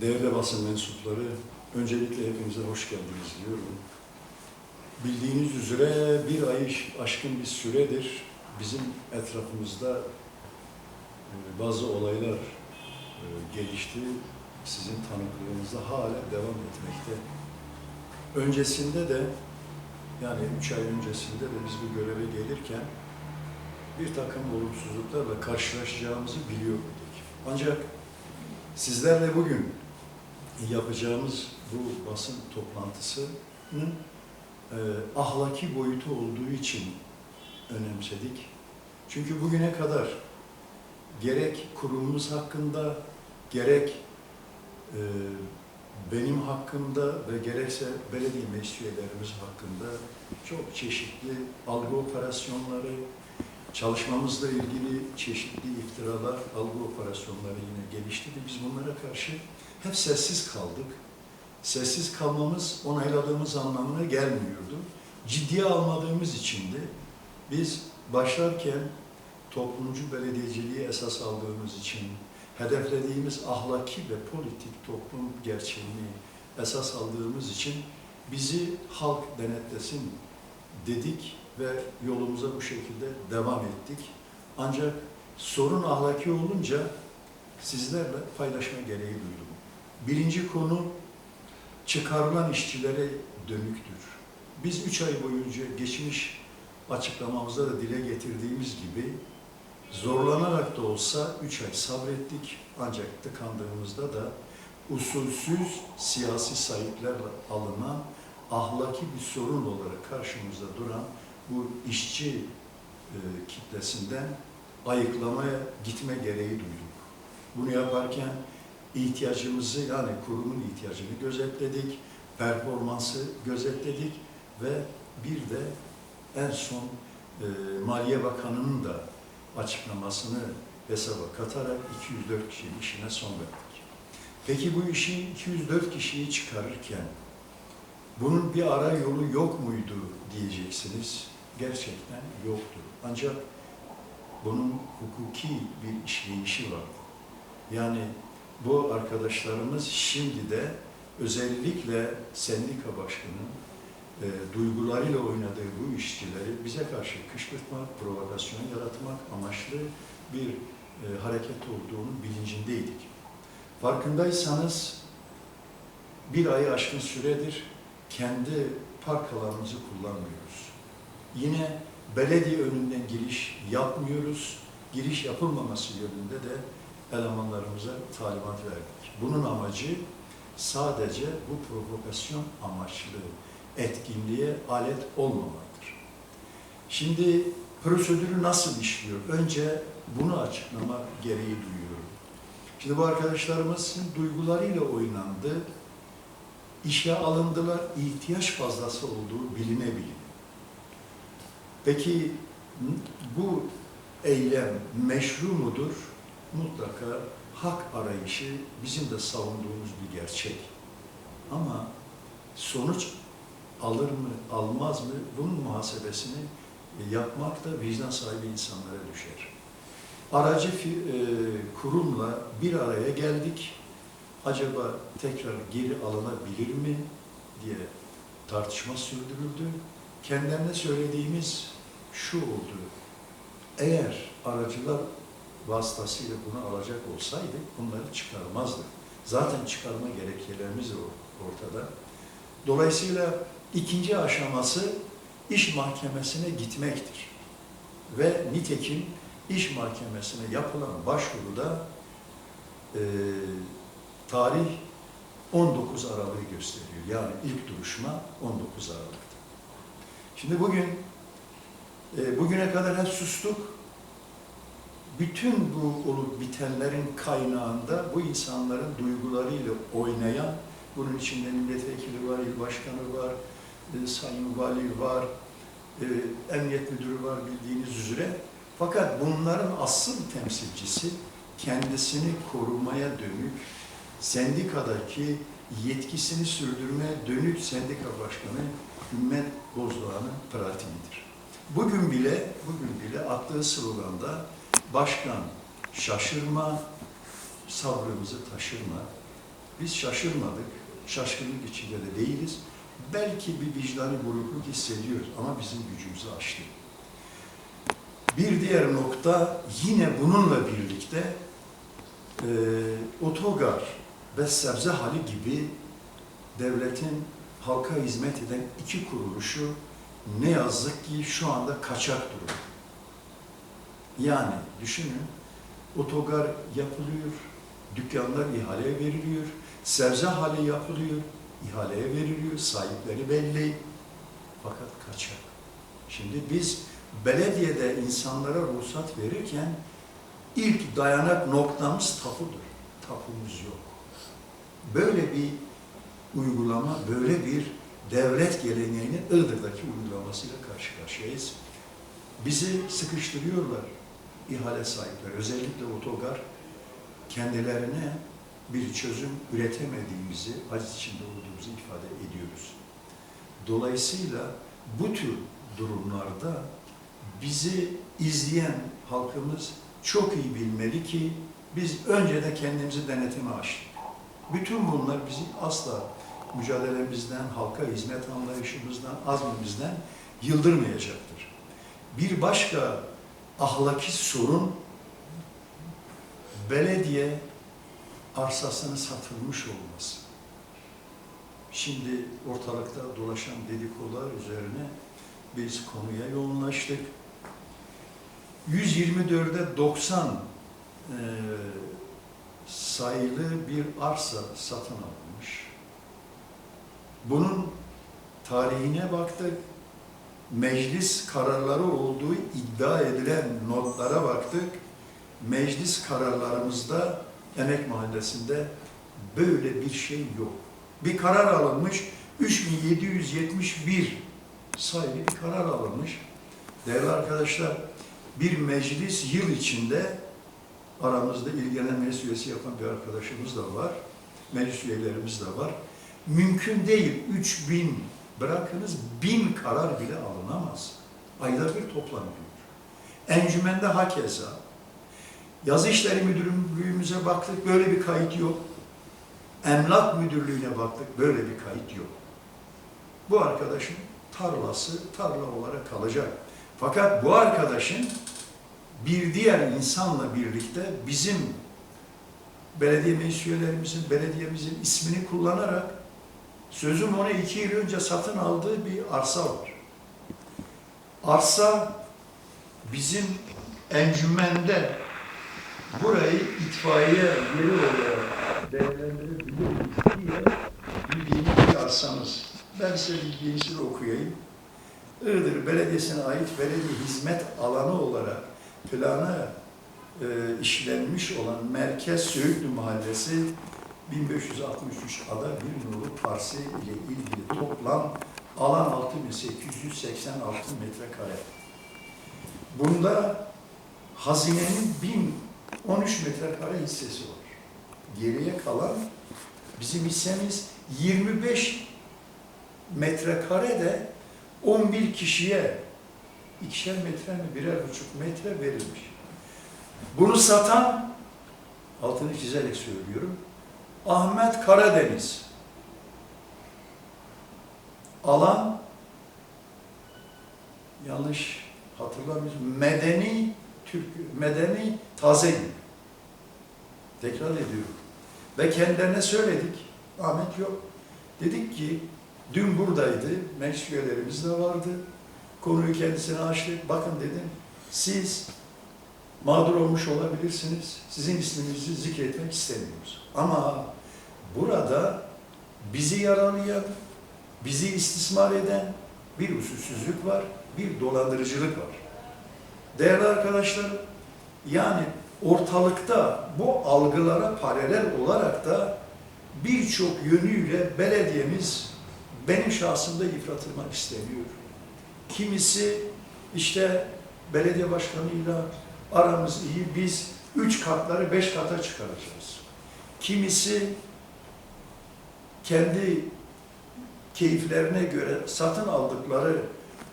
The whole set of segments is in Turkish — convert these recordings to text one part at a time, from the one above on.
Değerli basın mensupları, öncelikle hepinize hoş geldiniz diyorum. Bildiğiniz üzere bir ay aşkın bir süredir bizim etrafımızda e, bazı olaylar e, gelişti. Sizin tanıklığınızda hala devam etmekte. Öncesinde de yani üç ay öncesinde de biz bu göreve gelirken bir takım olumsuzluklarla karşılaşacağımızı biliyorduk. Ancak sizlerle bugün yapacağımız bu basın toplantısının e, ahlaki boyutu olduğu için önemsedik. Çünkü bugüne kadar gerek kurumumuz hakkında, gerek e, benim hakkımda ve gerekse belediye meclis hakkında çok çeşitli algı operasyonları, çalışmamızla ilgili çeşitli iftiralar, algı operasyonları yine gelişti ve biz bunlara karşı hep sessiz kaldık. Sessiz kalmamız onayladığımız anlamına gelmiyordu. Ciddiye almadığımız için de biz başlarken toplumcu belediyeciliği esas aldığımız için, hedeflediğimiz ahlaki ve politik toplum gerçeğini esas aldığımız için bizi halk denetlesin dedik ve yolumuza bu şekilde devam ettik. Ancak sorun ahlaki olunca sizlerle paylaşma gereği duydum. Birinci konu çıkarılan işçilere dönüktür. Biz üç ay boyunca geçmiş açıklamamızda da dile getirdiğimiz gibi zorlanarak da olsa üç ay sabrettik. Ancak tıkandığımızda da usulsüz siyasi sayıklarla alınan ahlaki bir sorun olarak karşımızda duran bu işçi e, kitlesinden ayıklamaya gitme gereği duyduk. Bunu yaparken ihtiyacımızı yani kurumun ihtiyacını gözetledik, performansı gözetledik ve bir de en son e, Maliye Bakanı'nın da açıklamasını hesaba katarak 204 kişinin işine son verdik. Peki bu işi 204 kişiyi çıkarırken bunun bir ara yolu yok muydu diyeceksiniz. Gerçekten yoktu. Ancak bunun hukuki bir işleyişi vardı. Yani bu arkadaşlarımız şimdi de özellikle sendika başkanının e, duygularıyla oynadığı bu işçileri bize karşı kışkırtmak, provokasyon yaratmak amaçlı bir e, hareket olduğunu bilincindeydik. Farkındaysanız bir ayı aşkın süredir kendi park alanımızı kullanmıyoruz. Yine belediye önünden giriş yapmıyoruz. Giriş yapılmaması yönünde de elemanlarımıza talimat verdik. Bunun amacı sadece bu provokasyon amaçlı etkinliğe alet olmamaktır. Şimdi prosedürü nasıl işliyor? Önce bunu açıklama gereği duyuyorum. Şimdi bu arkadaşlarımızın duygularıyla oynandı. İşe alındılar, ihtiyaç fazlası olduğu bilinebilir. Peki bu eylem meşru mudur? Mutlaka hak arayışı bizim de savunduğumuz bir gerçek. Ama sonuç alır mı, almaz mı bunun muhasebesini yapmak da vicdan sahibi insanlara düşer. Aracı e, kurumla bir araya geldik. Acaba tekrar geri alınabilir mi diye tartışma sürdürüldü. Kendilerine söylediğimiz şu oldu. Eğer aracılar vasıtasıyla bunu alacak olsaydı bunları çıkarmazdık. Zaten çıkarma gerekçelerimiz ortada. Dolayısıyla ikinci aşaması iş mahkemesine gitmektir. Ve nitekim iş mahkemesine yapılan başvuruda e, tarih 19 Aralık'ı gösteriyor. Yani ilk duruşma 19 Aralık'tı. Şimdi bugün e, bugüne kadar hep sustuk. Bütün bu olup bitenlerin kaynağında bu insanların duygularıyla oynayan, bunun içinde milletvekili var, il başkanı var, e, sayın vali var, e, emniyet müdürü var bildiğiniz üzere. Fakat bunların asıl temsilcisi kendisini korumaya dönük, sendikadaki yetkisini sürdürmeye dönük sendika başkanı Ümmet Bozdoğan'ın pratiğidir. Bugün bile, bugün bile attığı sloganda başkan şaşırma, sabrımızı taşırma. Biz şaşırmadık, şaşkınlık içinde de değiliz. Belki bir vicdani burukluk hissediyoruz ama bizim gücümüzü aştı. Bir diğer nokta yine bununla birlikte e, otogar ve sebze hali gibi devletin halka hizmet eden iki kuruluşu ne yazık ki şu anda kaçak durumda. Yani düşünün, otogar yapılıyor, dükkanlar ihaleye veriliyor, sebze hali yapılıyor, ihaleye veriliyor, sahipleri belli. Fakat kaçak. Şimdi biz belediyede insanlara ruhsat verirken ilk dayanak noktamız tapudur. Tapumuz yok. Böyle bir uygulama, böyle bir devlet geleneğinin Iğdır'daki uygulamasıyla karşı karşıyayız. Bizi sıkıştırıyorlar ihale sahipleri, özellikle otogar kendilerine bir çözüm üretemediğimizi, aciz içinde olduğumuzu ifade ediyoruz. Dolayısıyla bu tür durumlarda bizi izleyen halkımız çok iyi bilmeli ki biz önce de kendimizi denetime açtık. Bütün bunlar bizi asla mücadelemizden, halka hizmet anlayışımızdan, azmimizden yıldırmayacaktır. Bir başka ahlaki sorun belediye arsasını satılmış olması. Şimdi ortalıkta dolaşan dedikodular üzerine biz konuya yoğunlaştık. 124'e 90 e, sayılı bir arsa satın alınmış. Bunun tarihine baktık. Meclis kararları olduğu iddia edilen notlara baktık. Meclis kararlarımızda Emek Mahallesi'nde böyle bir şey yok. Bir karar alınmış, 3771 sayılı bir karar alınmış. Değerli arkadaşlar, bir meclis yıl içinde aramızda ilgilenen meclis üyesi yapan bir arkadaşımız da var. Meclis üyelerimiz de var. Mümkün değil 3000 bırakınız bin karar bile alınamaz. Ayda bir toplanıyor. Encümende hakeza. Yazı İşleri Müdürlüğümüze baktık, böyle bir kayıt yok. Emlak Müdürlüğü'ne baktık, böyle bir kayıt yok. Bu arkadaşın tarlası tarla olarak kalacak. Fakat bu arkadaşın bir diğer insanla birlikte bizim belediye meclis üyelerimizin, belediyemizin ismini kullanarak sözüm ona iki yıl önce satın aldığı bir arsa var. Arsa bizim encümende burayı itfaiye yeri olarak değerlendirebiliriz diye bildiğimiz bir arsamız. Ben size bildiğinizi okuyayım. Iğdır Belediyesi'ne ait belediye hizmet alanı olarak plana e, işlenmiş olan Merkez Söğütlü Mahallesi 1563 ada bir nolu parse ile ilgili toplam alan 6886 metrekare. Bunda hazinenin 1013 metrekare hissesi var. Geriye kalan bizim hissemiz 25 metrekare de 11 kişiye ikişer metre mi birer buçuk metre verilmiş. Bunu satan, altını çizerek söylüyorum, Ahmet Karadeniz. Alan, yanlış hatırlamıyorum, Medeni Türk, Medeni Tazegül. Tekrar ediyorum. Ve kendilerine söyledik, Ahmet yok. Dedik ki, dün buradaydı, meclis üyelerimiz de vardı. Konuyu kendisine açtık. Bakın dedim, siz mağdur olmuş olabilirsiniz. Sizin isminizi zikretmek istemiyoruz. Ama burada bizi yaralayan, bizi istismar eden bir usulsüzlük var, bir dolandırıcılık var. Değerli arkadaşlar, yani ortalıkta bu algılara paralel olarak da birçok yönüyle belediyemiz benim şahsımda yıpratılmak isteniyor. Kimisi işte belediye başkanıyla aramız iyi, biz üç katları beş kata çıkaracağız. Kimisi kendi keyiflerine göre satın aldıkları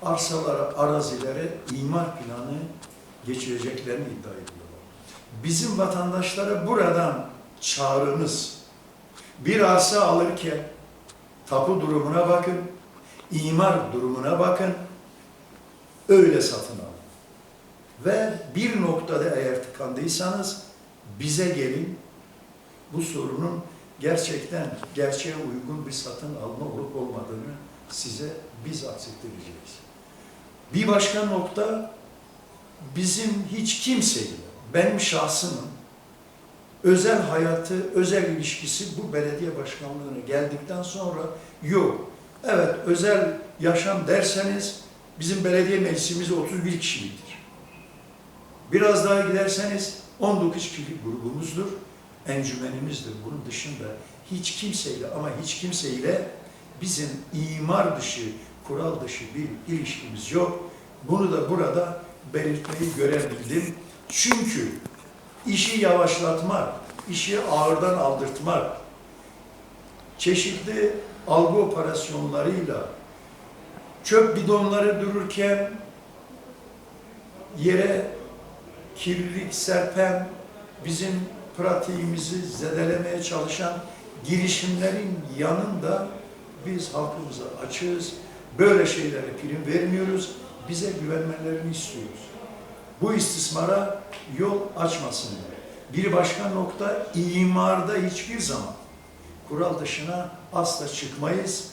arsalara, arazilere imar planı geçireceklerini iddia ediyorlar. Bizim vatandaşlara buradan çağrımız, Bir arsa alırken tapu durumuna bakın, imar durumuna bakın, öyle satın alın. Ve bir noktada eğer tıkandıysanız bize gelin, bu sorunun gerçekten gerçeğe uygun bir satın alma olup olmadığını size biz aksettireceğiz. Bir başka nokta bizim hiç kimseyle, benim şahsımın özel hayatı, özel ilişkisi bu belediye başkanlığına geldikten sonra yok. Evet, özel yaşam derseniz bizim belediye meclisimiz 31 kişiliktir. Biraz daha giderseniz 19 kişilik grubumuzdur, encümenimizdir. Bunun dışında hiç kimseyle ama hiç kimseyle bizim imar dışı, kural dışı bir ilişkimiz yok. Bunu da burada belirtmeyi görebildim. Çünkü işi yavaşlatmak, işi ağırdan aldırtmak, çeşitli algı operasyonlarıyla çöp bidonları dururken yere kirlilik serpen, bizim pratiğimizi zedelemeye çalışan girişimlerin yanında biz halkımıza açığız. Böyle şeylere prim vermiyoruz. Bize güvenmelerini istiyoruz. Bu istismara yol açmasınlar. Bir başka nokta imarda hiçbir zaman kural dışına asla çıkmayız.